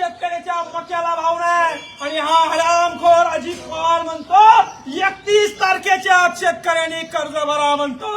शेतकऱ्याच्या मक्याला भाव नाही आणि हा हरामखोर अजित पवार म्हणतो एकतीस तारखेच्या शेतकऱ्यांनी कर्ज भरा म्हणतो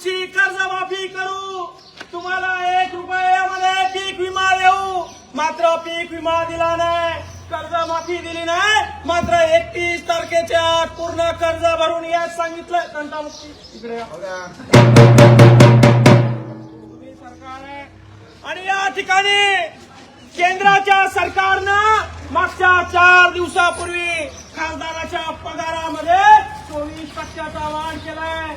तुमची कर्जमाफी करू. तुम्हाला एक रुपयामध्ये पीक विमा देऊ. मात्र पीक विमा दिला नाही. कर्जमाफी दिली नाही. मात्र एकतीस तारखेच्या आत पूर्ण कर्ज भरून याच सांगितलं. तंटामुक्ती इकडे या. तुम्ही सरकार आहे. आणि या ठिकाणी केंद्राच्या सरकारनं मागच्या चार दिवसापूर्वी खासदाराच्या पगारामध्ये चोवीस टक्क्याचा वाढ केलाय.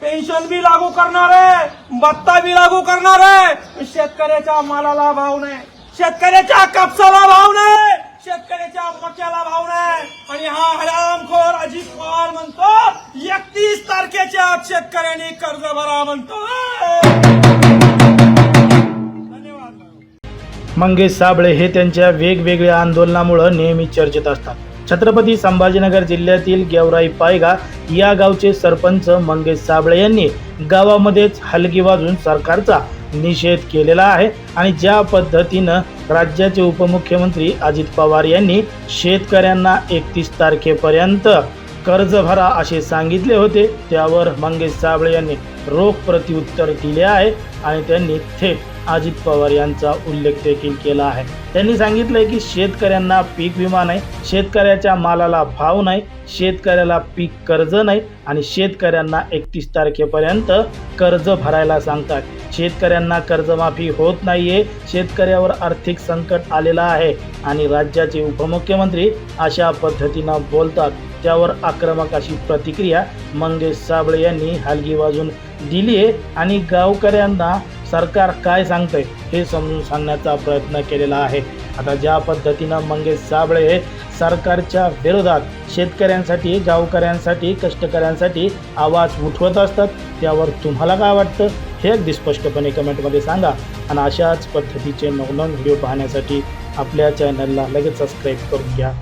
पेन्शन बी लागू करणार आहे भत्ता बी लागू करणार आहे. शेतकऱ्याच्या मालाला भाव नाही. शेतकऱ्याच्या कापसाला भाव नाही. शेतकऱ्याच्या मक्याला भाव नाही. आणि हा हरामखोर अजित पवार म्हणतो एकतीस तारखेच्या आत शेतकऱ्यांनी कर्ज भरा म्हणतो. धन्यवाद. मंगेश साबळे हे त्यांच्या वेगवेगळ्या आंदोलनामुळे नेहमी चर्चेत असतात. छत्रपती संभाजीनगर जिल्ह्यातील गेवराई पायगा या गावचे सरपंच मंगेश साबळे यांनी गावामध्येच हलगी वाजून सरकारचा निषेध केलेला आहे. आणि ज्या पद्धतीनं राज्याचे उपमुख्यमंत्री अजित पवार यांनी शेतकऱ्यांना एकतीस तारखेपर्यंत कर्ज भरा असे सांगितले होते त्यावर मंगेश साबळे यांनी रोख प्रत्युत्तर दिले आहे आणि त्यांनी थेट अजित पवार यांचा उल्लेख देखील केला आहे. त्यांनी सांगितलंय की शेतकऱ्यांना पीक विमा नाही शेतकऱ्याच्या मालाला भाव नाही शेतकऱ्याला पीक कर्ज नाही आणि शेतकऱ्यांना एकतीस तारखेपर्यंत कर्ज भरायला सांगतात. शेतकऱ्यांना कर्जमाफी होत नाहीये शेतकऱ्यावर आर्थिक संकट आलेलं आहे आणि राज्याचे उपमुख्यमंत्री अशा पद्धतीनं बोलतात. त्यावर आक्रमक अशी प्रतिक्रिया मंगेश साबळे यांनी हलगी वाजून दिली आहे आणि गावकऱ्यांना सरकार काय सांगतंय हे समजून सांगण्याचा प्रयत्न केलेला आहे. आता ज्या पद्धतीनं मंगेश साबळे हे सरकारच्या विरोधात शेतकऱ्यांसाठी गावकऱ्यांसाठी कष्टकऱ्यांसाठी आवाज उठवत असतात त्यावर तुम्हाला काय वाटतं? हे अगदी स्पष्टपणे कमेंटमध्ये सांगा. आणि अशाच पद्धतीचे नवनवीन व्हिडिओ पाहण्यासाठी आपल्या चॅनलला लगेच सबस्क्राईब करून घ्या.